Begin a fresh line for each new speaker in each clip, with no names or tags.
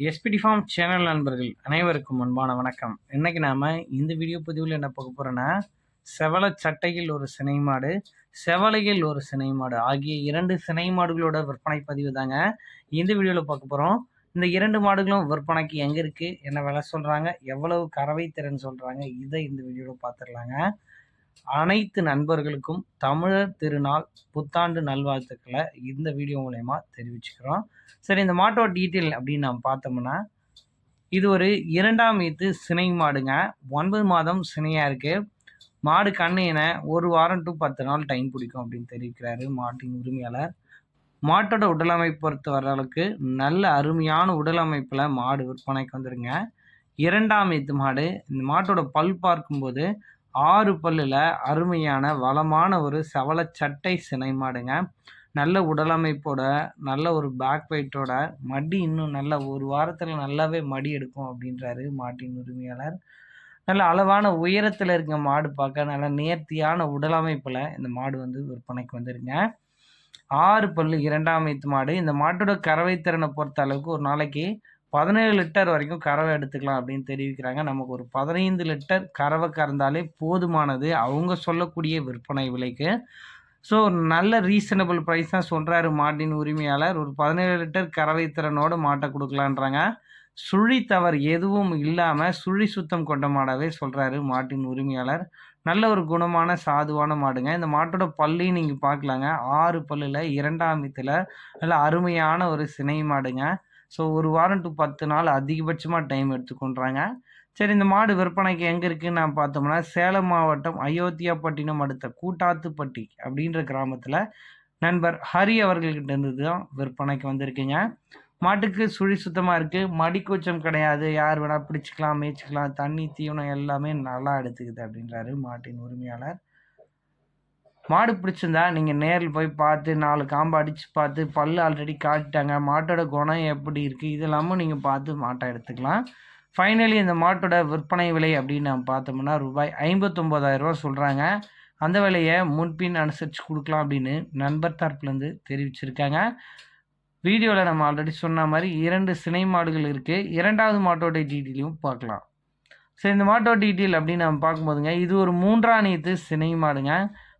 SPD form channel நண்பர்கள் அனைவருக்கும் அன்பான வணக்கம். இன்னைக்கு நாம இந்த வீடியோ பதிவில் என்ன பார்க்க போறோம்னா செவல சட்டையில் ஒரு சினை மாடு செவலையில் ஒரு சினை மாடு ஆகிய இரண்டு சினை மாடுகளோட விற்பனை பதிவு தாங்க இந்த வீடியோவில் பார்க்க போகிறோம் இந்த இரண்டு மாடுகளும் விற்பனைக்கு எங்கே இருக்குது என்ன விலை சொல்கிறாங்க எவ்வளவு கறவை திறன் சொல்கிறாங்க இதை இந்த வீடியோவில் பார்த்துடலாங்க. அனைத்து நண்பர்களுக்கும் தமிழர் திருநாள் புத்தாண்டு நல்வாழ்த்துக்களை இந்த வீடியோ மூலயமா தெரிவிச்சுக்கிறோம். சரி இந்த மாட்டோட டீட்டெயில் அப்படின்னு நம்ம பார்த்தோம்னா இது ஒரு இரண்டாம் ஈத்து சினை மாடுங்க. ஒன்பது மாதம் சினையாக இருக்குது மாடு கண்ணின ஒரு வாரம் டு பத்து நாள் டைம் பிடிக்கும் அப்படின்னு தெரிவிக்கிறாரு மாட்டின் உரிமையாளர். மாட்டோட உடலமைப்பு பொறுத்த வர அளவுக்கு நல்ல அருமையான உடலமைப்பில் மாடு விற்பனைக்கு வந்துடுங்க இரண்டாம் ஈத்து மாடு இந்த மாட்டோட பல் பார்க்கும்போது ஆறு பல்லில் அருமையான வளமான ஒரு சவளச்சட்டை சட்டை சினை மாடுங்க. நல்ல உடலமைப்போட நல்ல ஒரு பேக் வெயிட்டோட மடி இன்னும் நல்ல ஒரு வாரத்தில் நல்லாவே மடி எடுக்கும் அப்படின்றாரு மாட்டின் உரிமையாளர். நல்ல அளவான உயரத்தில் இருக்க மாடு பார்க்க நல்ல நேர்த்தியான உடலமைப்பில் இந்த மாடு வந்து விற்பனைக்கு வந்துருங்க. ஆறு பல்லு இரண்டாம் வைத்து மாடு. இந்த மாட்டோட கறவை திறனை பொறுத்த அளவுக்கு ஒரு நாளைக்கு பதினேழு லிட்டர் வரைக்கும் கறவை எடுத்துக்கலாம் அப்படின்னு தெரிவிக்கிறாங்க. நமக்கு ஒரு பதினைந்து லிட்டர் கறவை கறந்தாலே போதுமானது. அவங்க சொல்லக்கூடிய விற்பனை விலைக்கு. ஸோ நல்ல ரீசனபிள் ப்ரைஸ் தான் சொல்கிறாரு மாட்டின் உரிமையாளர். ஒரு பதினேழு லிட்டர் கறவை திறனோடு மாட்டை கொடுக்கலான்றாங்க. சுழி தவறு எதுவும் இல்லாமல் சுழி சுத்தம் கொண்ட மாடாவே சொல்கிறாரு மாட்டின் உரிமையாளர். நல்ல ஒரு குணமான சாதுவான மாடுங்க. இந்த மாட்டோட பல்லையும் நீங்கள் பார்க்கலாங்க. ஆறு பல்லில் இரண்டாம் வித்தில் நல்ல அருமையான ஒரு சினை மாடுங்க. ஸோ ஒரு வாரம் டு பத்து நாள் அதிகபட்சமாக டைம் எடுத்துக்கொண்டாங்க சரி இந்த மாடு விற்பனைக்கு எங்கே இருக்குன்னு நான் பார்த்தோம்னா சேலம் மாவட்டம் அயோத்தியாப்பட்டினம் அடுத்த கூட்டாத்துப்பட்டி அப்படின்ற கிராமத்தில் நண்பர் ஹரி அவர்கள்கிட்ட இருந்து தான் விற்பனைக்கு வந்திருக்குங்க. மாட்டுக்கு சுழி சுத்தமாக இருக்குது மடிக்கூச்சம் கிடையாது. யார் வேணால் பிடிச்சிக்கலாம் மேய்ச்சிக்கலாம். தண்ணி தீவனம் எல்லாமே நல்லா எடுத்துக்குது அப்படின்றாரு மாட்டின் உரிமையாளர். மாடு பிடிச்சிருந்தா நீங்கள் நேரில் போய் பார்த்து நாலு காம்பு அடித்து பார்த்து பல் ஆல்ரெடி காட்டிட்டாங்க மாட்டோட குணம் எப்படி இருக்குது இதெல்லாமும் நீங்கள் பார்த்து மாட்டை எடுத்துக்கலாம். ஃபைனலி இந்த மாட்டோட விற்பனை விலை அப்படின்னு நம்ம பார்த்தோம்னா ரூபாய் ஐம்பத்தொம்போதாயிரரூவா சொல்கிறாங்க அந்த விலையை முன்பின் அனுசரித்து கொடுக்கலாம் அப்படின்னு நண்பர் தரப்புலேருந்து தெரிவிச்சிருக்காங்க. வீடியோவில் நம்ம ஆல்ரெடி சொன்ன மாதிரி இரண்டு சினை மாடுகள் இருக்குது இரண்டாவது மாட்டோட டீட்டெயிலையும் பார்க்கலாம். ஸோ இந்த மாட்டோட டீட்டெயில் அப்படின்னு நம்ம பார்க்கும்போதுங்க இது ஒரு மூன்றாணியத்து சினை மாடுங்க.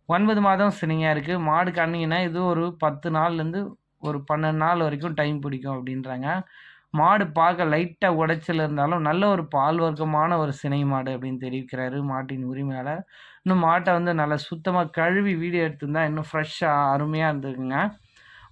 ஒன்பது மாதம் சினையாக இருக்குது மாடு கண்ணிங்கன்னா இது ஒரு பத்து நாள்லேருந்து ஒரு பன்னெண்டு நாள் வரைக்கும் டைம் பிடிக்கும் அப்படின்றாங்க. மாடு பார்க்க லைட்டாக உடைச்சல் இருந்தாலும் நல்ல ஒரு பால் வர்க்கமான ஒரு சினை மாடு அப்படின்னு தெரிவிக்கிறாரு மாட்டின் உரிமையாளர். இன்னும் மாட்டை வந்து நல்லா சுத்தமாக கழுவி வீடியோ எடுத்திருந்தா இன்னும் ஃப்ரெஷ்ஷாக அருமையாக இருந்துக்குங்க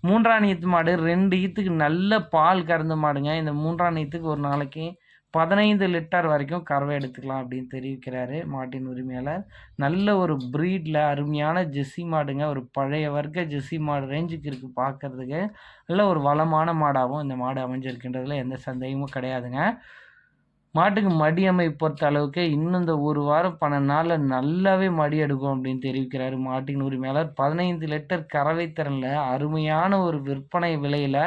மூன்றாம் ஈத்து மாடு ரெண்டு ஈத்துக்கு நல்ல பால் கறந்த மாடுங்க. இந்த மூன்றாம் ஈத்துக்கு ஒரு நாளைக்கு பதினைந்து லிட்டர் வரைக்கும் கறவை எடுத்துக்கலாம் அப்படின்னு தெரிவிக்கிறாரு மாட்டின் உரிமையாளர். நல்ல ஒரு ப்ரீடில் அருமையான ஜெஸ்ஸி மாடுங்க. ஒரு பழைய வர்க்க ஜெஸ்ஸி மாடு ரேஞ்சுக்கு இருக்குது பார்க்குறதுக்கு நல்ல ஒரு வளமான மாடாகவும் இந்த மாடு அமைஞ்சிருக்கின்றதுல எந்த சந்தேகமும் கிடையாதுங்க. மாட்டுக்கு மடி அமை பொறுத்த அளவுக்கு இன்னும் இந்த ஒரு வாரம் பன்னெண்டு நாளில் நல்லாவே மடி எடுக்கும் அப்படின்னு தெரிவிக்கிறாரு மாட்டின் உரிமையாளர். பதினைந்து லிட்டர் கறவை திறனில் அருமையான ஒரு விற்பனை விலையில்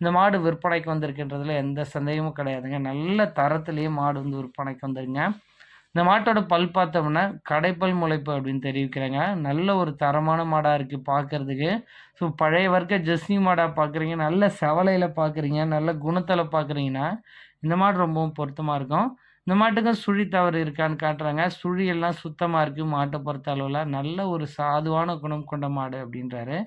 இந்த மாடு விற்பனைக்கு வந்திருக்கின்றதுல எந்த சந்தேகமும் கிடையாதுங்க. நல்ல தரத்துலேயே மாடு வந்து விற்பனைக்கு வந்துருங்க. இந்த மாட்டோட பல் பார்த்தோம்னா கடைப்பல் முளைப்பு அப்படின்னு தெரிவிக்கிறாங்க. நல்ல ஒரு தரமான மாடாக இருக்குது பார்க்குறதுக்கு ஸோ பழைய வர்க்க ஜெர்சி மாடாக பார்க்குறீங்க நல்ல செவலையில் பார்க்குறீங்க நல்ல குணத்தில் பார்க்குறீங்கன்னா இந்த மாடு ரொம்பவும் பொருத்தமாக இருக்கும். இந்த மாட்டுக்கும் சுழி தவறு இருக்கான்னு காட்டுறாங்க. சுழி எல்லாம் சுத்தமாக இருக்குது மாட்டை பொறுத்த அளவில். நல்ல ஒரு சாதுவான குணம் கொண்ட மாடு அப்படின்றாரு.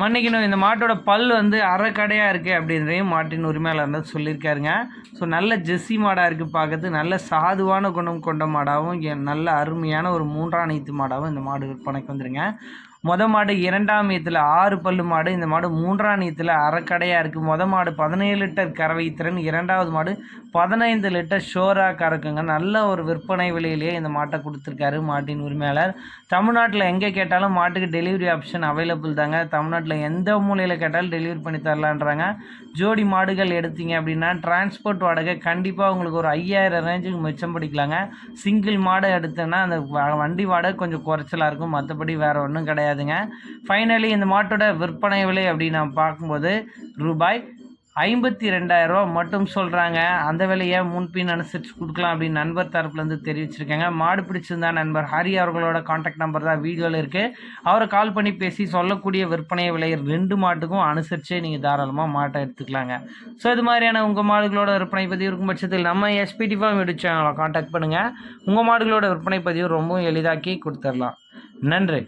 மன்னிக்கணும் இந்த மாட்டோட பல் வந்து அறக்கடையாக இருக்குது அப்படின்றதையும் மாட்டின் உரிமையாளர் வந்து சொல்லியிருக்காருங்க. ஸோ நல்ல ஜெஸ்ஸி மாடாக இருக்குது பார்க்கறது நல்ல சாதுவான குணம் கொண்ட மாடாகவும் நல்ல அருமையான ஒரு மூன்றாம் நீத்து மாடாகவும் இந்த மாடு விற்பனைக்கு வந்துருங்க. மொத மாடு இரண்டாம் ஈத்தில் ஆறு பல்லு மாடு இந்த மாடு மூன்றாம் ஈத்தில் அறக்கடையாக இருக்குது மொத மாடு பதினேழு லிட்டர் கறவை திறன் இரண்டாவது மாடு பதினைந்து லிட்டர் ஷோராக கறக்குங்க. நல்ல ஒரு விற்பனை விலையிலேயே இந்த மாட்டை கொடுத்துருக்காரு மாட்டின் உரிமையாளர். தமிழ்நாட்டில் எங்கே கேட்டாலும் மாட்டுக்கு டெலிவரி ஆப்ஷன் அவைலபிள் தாங்க. தமிழ்நாட்டில் எந்த மூலையில் கேட்டாலும் டெலிவரி பண்ணி தரலான்றாங்க. ஜோடி மாடுகள் எடுத்தீங்க அப்படின்னா டிரான்ஸ்போர்ட் வாடகை கண்டிப்பாக உங்களுக்கு ஒரு ஐயாயிரம் ரேஞ்சுக்கு மிச்சம் பிடிக்கலாங்க. சிங்கிள் மாடு எடுத்தோன்னா அந்த வண்டி வாடகை கொஞ்சம் குறைச்சலாக இருக்கும். மற்றபடி வேறு ஒன்றும் கிடையாது. கிடையாதுங்க ஃபைனலி இந்த மாட்டோட விற்பனை விலை அப்படின்னு நான் பார்க்கும்போது ரூபாய் ஐம்பத்தி ரெண்டாயிரரூவா மட்டும் சொல்கிறாங்க அந்த விலையை முன்பின் அனுசரித்து கொடுக்கலாம் அப்படின்னு நண்பர் தரப்புலேருந்து தெரிவிச்சிருக்காங்க. மாடு பிடிச்சிருந்தா நண்பர் ஹரி அவர்களோட காண்டாக்ட் நம்பர் தான் வீடியோவில் இருக்குது அவரை கால் பண்ணி பேசி சொல்லக்கூடிய விற்பனை விலை ரெண்டு மாட்டுக்கும் அனுசரித்து நீங்கள் தாராளமாக மாட்டை எடுத்துக்கலாங்க. ஸோ இது மாதிரியான உங்கள் மாடுகளோட விற்பனை பதிவு இருக்கும் பட்சத்தில் நம்ம எஸ்பிடி ஃபார்ம் யூடியூப் சேனலை காண்டாக்ட் பண்ணுங்கள் உங்கள் மாடுகளோட விற்பனை பதிவு ரொம்பவும் எளிதாக்கி கொடுத்துடலாம் நன்றி.